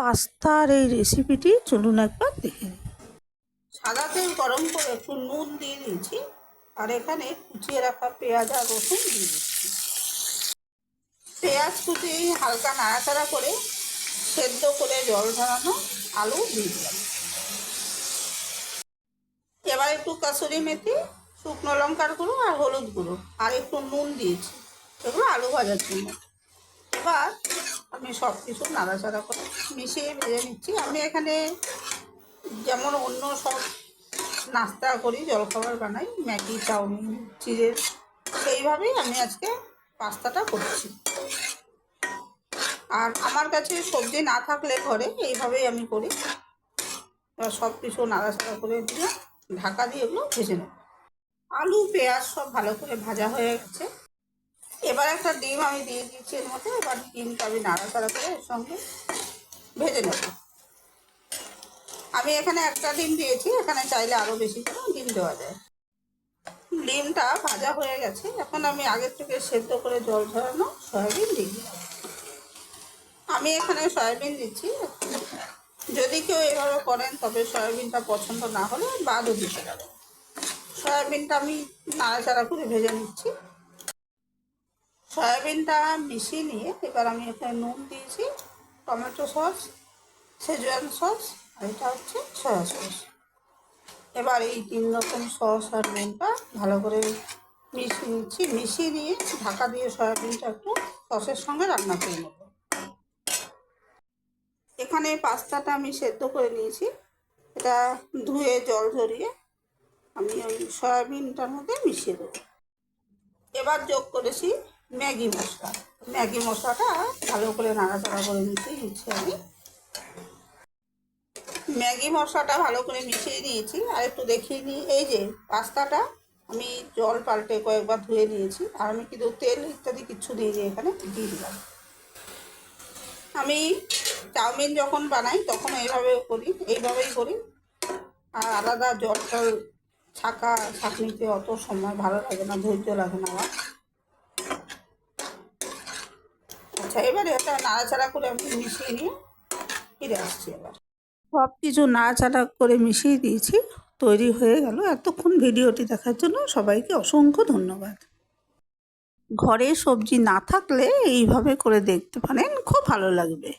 পাস্তার এই রেসিপিটি চলুন একবার দেখে নিই। সাদা তেল গরম করে একটু নুন দিয়ে দিয়েছি, আর এখানে কুচিয়ে রাখা পেঁয়াজ আর রসুন দিয়ে দিচ্ছি। পেঁয়াজ কুচি হালকা নাড়াচাড়া করে সেদ্ধ করে জল ঝরানো আলু দিয়ে দিলাম। এবার একটু কাসুরি মেথি, শুকনো লঙ্কার গুঁড়ো আর হলুদ গুঁড়ো, আর একটু নুন দিয়েছি। এগুলো আলু ভাজার জন্য। এবার আমি সব কিছু নাড়াচাড়া করে মিশিয়ে ভেজে নিচ্ছি। আমি এখানে যেমন অন্য সব নাস্তা করি, জলখাবার বানাই, ম্যাগি, চাউমিন চিড়ের সেইভাবেই আমি আজকে পাস্তাটা করছি। আর আমার কাছে সবজি না থাকলে ঘরে এইভাবেই আমি করি। সব কিছু নাড়াচাড়া করে দিয়ে ঢাকা দিয়ে এগুলো ভেজে নেব। আলু, পেঁয়াজ সব ভালো করে ভাজা হয়ে গেছে। এবার একটা ডিম আমি দিয়ে দিচ্ছি এর মধ্যে, এবার ডিমটা আমি নাড়াচাড়া করে এর সঙ্গে ভেজে নেব। আমি এখানে একটা ডিম দিয়েছি, এখানে চাইলে আরও বেশি করে ডিম দেওয়া যায়। ডিমটা ভাজা হয়ে গেছে, এখন আমি আগের থেকে সেদ্ধ করে জল ঝরানো সয়াবিন দিলাম আমি এখানে সয়াবিন দিচ্ছি। যদি কেউ এভাবে করেন, তবে সয়াবিনটা পছন্দ না হলে বাদও দিতে পারে সয়াবিনটা আমি নাড়াচাড়া করে ভেজে নিচ্ছি। সয়াবিনটা মিশিয়ে নিয়ে এবার আমি এখানে নুন দিয়েছি, টমেটো সস সেজওয়ান সস, আর এটা হচ্ছে সয়া সস এবার এই তিন রকম সস আর নুনটা ভালো করে মিশিয়ে নিচ্ছি। মিশিয়ে নিয়ে ঢাকা দিয়ে সয়াবিনটা একটু সসের সঙ্গে রান্না করে নেব। এখানে পাস্তাটা আমি সেদ্ধ করে নিয়েছি। এটা ধুয়ে জল ঝরিয়ে আমি ওই সয়াবিনটার মধ্যে মিশিয়ে দেবো। এবার যোগ করেছি ম্যাগি মশলা। ম্যাগি মশলাটা ভালো করে নাড়াচাড়া করে নিতে দিচ্ছি আমি। ম্যাগি মশলাটা ভালো করে মিশিয়ে নিয়েছি, আর একটু দেখিয়ে নিই এই যে পাস্তাটা আমি জল পাল্টে কয়েকবার ধুয়ে নিয়েছি, আর আমি কিন্তু তেল ইত্যাদি কিচ্ছু দিইনি এখানে দিয়ে দিলাম। আমি চাউমিন যখন বানাই তখন এইভাবে করি, এইভাবেই করি। আর আলাদা জল টল ছাকা ছাঁকনিতে অত সময় ভালো লাগে না, ধৈর্য লাগে না আমার। আচ্ছা এবারে এটা নাড়াচাড়া করে আমি মিশিয়ে নিয়ে ফিরে আসছি এবার সব কিছু নাড়াচাড়া করে মিশিয়ে দিয়েছি, তৈরি হয়ে গেল। এতক্ষণ ভিডিওটি দেখার জন্য সবাইকে অসংখ্য ধন্যবাদ। ঘরে সবজি না থাকলে এইভাবে করে দেখতে পারেন, খুব ভালো লাগবে।